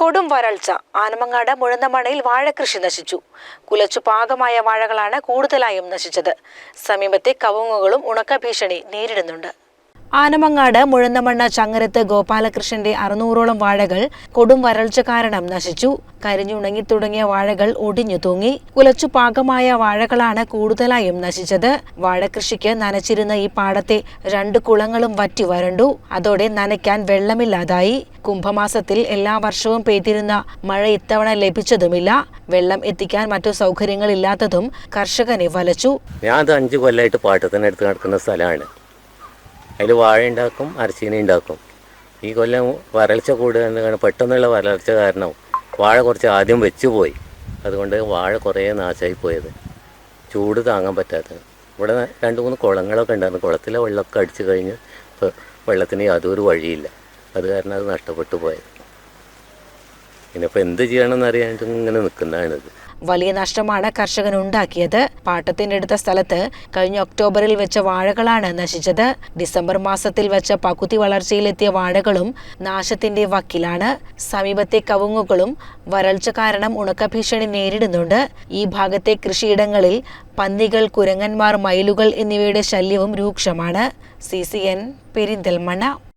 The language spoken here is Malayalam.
കൊടും വരൾച്ച. ആനമങ്ങാട് മുഴന്തമണയിൽ വാഴകൃഷി നശിച്ചു. കുലച്ചു പാകമായ വാഴകളാണ് കൂടുതലായും നശിച്ചത്. സമീപത്തെ കവുങ്ങുകളും ഉണക്ക ഭീഷണി നേരിടുന്നുണ്ട്. ആനമങ്ങാട് മുഴന്തമണ്ണ ചങ്ങരത്ത് ഗോപാലകൃഷ്ണന്റെ അറുന്നൂറോളം വാഴകൾ കൊടും വരൾച്ച കാരണം നശിച്ചു. കരിഞ്ഞുണങ്ങി തുടങ്ങിയ വാഴകൾ ഒടിഞ്ഞു തൂങ്ങി. കുലച്ചു പാകമായ വാഴകളാണ് കൂടുതലായും നശിച്ചത്. വാഴകൃഷിക്ക് നനച്ചിരുന്ന ഈ പാടത്തെ രണ്ട് കുളങ്ങളും വറ്റി വരണ്ടു. അതോടെ നനയ്ക്കാൻ വെള്ളമില്ലാതായി. കുംഭമാസത്തിൽ എല്ലാ വർഷവും പെയ്തിരുന്ന മഴ ഇത്തവണ ലഭിച്ചതുമില്ല. വെള്ളം എത്തിക്കാൻ മറ്റു സൗകര്യങ്ങളില്ലാത്തതും കർഷകനെ വലച്ചു. ഞാൻ അഞ്ചു അഞ്ച് കൊല്ലമായിട്ട് പാട്ടത്തിന് എടുത്ത് നടക്കുന്ന സ്ഥലമാണ്. അതിൽ വാഴ ഉണ്ടാക്കും അരച്ചീനി ഉണ്ടാക്കും. ഈ കൊല്ലം വരൾച്ച കൂടുതലാണ് പെട്ടെന്നുള്ള വരൾച്ച കാരണം വാഴ കുറച്ച് ആദ്യം വെച്ചു പോയി. അതുകൊണ്ട് വാഴ കുറേ നാശമായി പോയത്. ചൂട് താങ്ങാൻ പറ്റാത്തത് ഇവിടെ രണ്ട് മൂന്ന് കുളങ്ങളൊക്കെ ഉണ്ടായിരുന്നു. കുളത്തിലെ വെള്ളമൊക്കെ അടിച്ചു കഴിഞ്ഞ് ഇപ്പോൾ വെള്ളത്തിന് യാതൊരു വഴിയില്ല. അത് കാരണം അത് നഷ്ടപ്പെട്ടു പോയത്. ഇനിയിപ്പോൾ എന്ത് ചെയ്യണമെന്ന് അറിയാണ്ട് ഇങ്ങനെ നിൽക്കുന്നതാണിത്. വലിയ നഷ്ടമാണ് കർഷകൻ ഉണ്ടാക്കിയത്. പാട്ടത്തിനെടുത്ത സ്ഥലത്ത് കഴിഞ്ഞ ഒക്ടോബറിൽ വെച്ച വാഴകളാണ് നശിച്ചത്. ഡിസംബർ മാസത്തിൽ വെച്ച പകുതി വളർച്ചയിലെത്തിയ വാഴകളും നാശത്തിന്റെ വക്കിലാണ്. സമീപത്തെ കവുങ്ങുകളും വരൾച്ച കാരണം ഉണക്ക ഭീഷണി നേരിടുന്നുണ്ട്. ഈ ഭാഗത്തെ കൃഷിയിടങ്ങളിൽ പന്നികൾ കുരങ്ങന്മാർ മയിലുകൾ എന്നിവയുടെ ശല്യവും രൂക്ഷമാണ്. C C N Perinthalmanna.